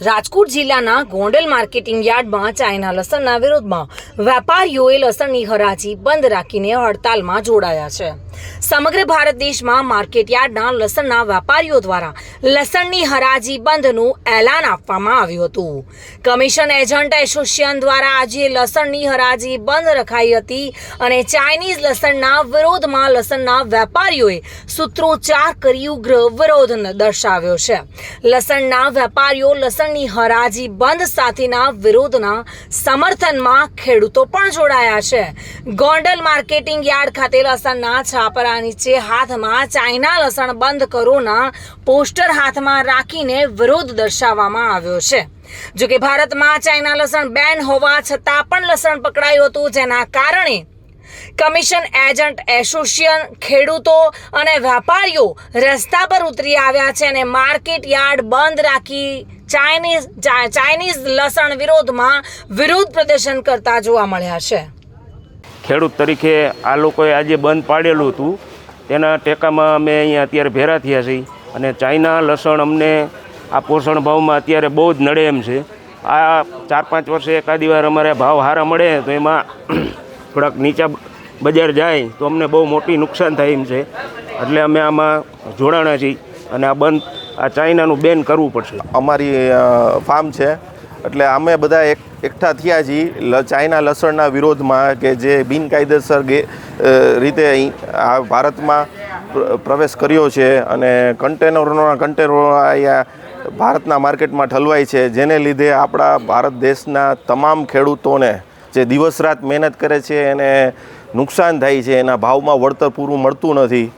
રાજકોટ જિલ્લાના ગોંડલ માર્કેટિંગ યાર્ડમાં ચાઇના લસણના વિરોધમાં વેપારીઓએ લસણની હરાજી બંધ રાખીને હડતાલમાં જોડાયા છે. સમગ્ર ભારત દેશમાં માર્કેટયાર્ડના લસણના વેપારીઓ દ્વારા લસણની હરાજી બંધનું એલાન આપવામાં આવ્યું હતું. કમિશન એજન્ટ એસોસિએશન દ્વારા આજે લસણની હરાજી બંધ રખાઈ હતી અને ચાઇનીઝ લસણના વિરોધમાં લસણના વેપારીઓએ સૂત્રોચ્ચાર કરી ઉગ્ર વિરોધ દર્શાવ્યો છે. લસણના વેપારીઓ લસણની હરાજી બંધ સાથેના વિરોધના સમર્થનમાં ખેડૂતો પણ જોડાયા છે. ગોંડલ માર્કેટિંગ યાર્ડ ખાતે લસણના છાપરા નીચે હાથમાં ચાઇના લસણ બંધ કરોના પોસ્ટર હાથમાં રાખીને વિરોધ દર્શાવવામાં આવ્યો છે. જો કે ભારતમાં ચાઇના લસણ બેન હોવા છતાં પણ લસણ પકડાયું હતું, જેના કારણે કમિશન એજન્ટ, એસોસિએશન, ખેડૂતો અને વેપારીઓ રસ્તા પર ઉતરી આવ્યા છે અને માર્કેટ યાર્ડ બંધ રાખી ચાઇનીઝ ચાઇનીઝ લસણ વિરોધમાં વિરોધ પ્રદર્શન કરતા જોવા મળ્યા છે. ખેડૂત તરીકે આ લોકોએ આજે બંધ પાડેલું હતું. તેના ટેકામાં અમે અહીંયા અત્યારે ભેરા થયા છીએ અને ચાઇના લસણ અમને આ પોષણ ભાવમાં અત્યારે બહુ જ નડે એમ છે. આ ચાર પાંચ વર્ષે એકાદી વાર અમારે ભાવ સારા મળે તો એમાં થોડાક નીચા બજાર જાય તો અમને બહુ મોટી નુકસાન થાય એમ છે. એટલે અમે આમાં જોડાણા છીએ અને આ બંધ, આ ચાઇનાનું બેન કરવું પડશે. અમારી ફાર્મ છે એટલે અમે બધા એક એકઠા થયા છીએ ચાઇના લસણના વિરોધમાં કે જે બિનકાયદેસર રીતે આ ભારતમાં પ્રવેશ કર્યો છે અને કન્ટેનરોના કન્ટેનરો અહીંયા ભારતના માર્કેટમાં ઠલવાય છે, જેને લીધે આપણા ભારત દેશના તમામ ખેડૂતોને જે દિવસ રાત મહેનત કરે છે એને નુકસાન થાય છે, એના ભાવમાં વળતર પૂરું મળતું નથી.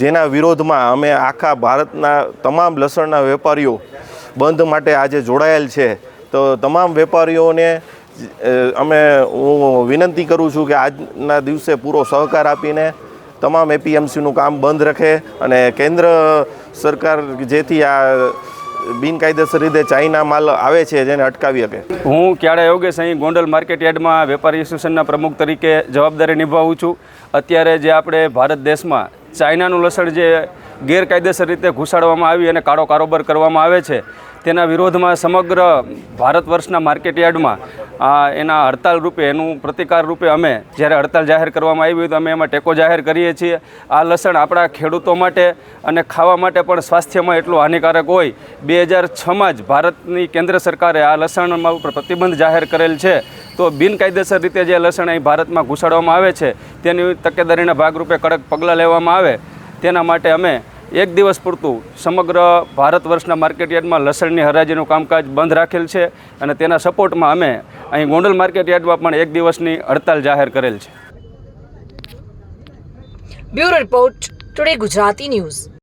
જેના વિરોધમાં અમે આખા ભારતના તમામ લસણના વેપારીઓ બંધ માટે આજે જોડાયેલ છે. તો તમામ વેપારીઓને અમે હું વિનંતી કરું છું કે આજના દિવસે પૂરો સહકાર આપીને તમામ એપીએમસીનું કામ બંધ રખે અને કેન્દ્ર સરકાર જેથી આ બિનકાયદેસર રીતે ચાઇના માલ આવે છે જેને અટકાવી શકે. હું ક્યારે યોગેશ અહીં ગોંડલ માર્કેટ યાર્ડમાં વેપારી એસોસિએશનના પ્રમુખ તરીકે જવાબદારી નિભાવું છું. અત્યારે જે આપણે ભારત દેશમાં ચાઇનાનું લસણ જે ગેરકાયદેસર રીતે ઘૂસાડવામાં આવી અને કાળો કારોબાર કરવામાં આવે છે. તેના વિરોધમાં સમગ્ર ભારત વર્ષના માર્કેટ યાર્ડમાં, આ એના હડતાલ રૂપે, એનું પ્રતિકાર રૂપે અમે જ્યારે હડતાલ જાહેર કરવામાં આવી હોય તો અમે એમાં ટેકો જાહેર કરીએ છીએ. આ લસણ આપણા ખેડૂતો માટે અને ખાવા માટે પણ સ્વાસ્થ્યમાં એટલું હાનિકારક હોય. બે હજાર છમાં જ ભારતની કેન્દ્ર સરકારે આ લસણમાં ઉપર પ્રતિબંધ જાહેર કરેલ છે. તો બિનકાયદેસર રીતે જે લસણ અહીં ભારતમાં ઘુસાડવામાં આવે છે, તેની તકેદારીના ભાગરૂપે કડક પગલાં લેવામાં આવે. તેના માટે અમે એક દિવસ પૂરતું સમગ્ર ભારત વર્ષના માર્કેટ યાર્ડમાં લસણની હરાજીનું કામકાજ બંધ રાખેલ છે અને તેના સપોર્ટમાં અમે અહીં ગોંડલ માર્કેટ યાર્ડમાં પણ એક દિવસની હડતાલ જાહેર કરેલ છે. Bureau report, today Gujarati news.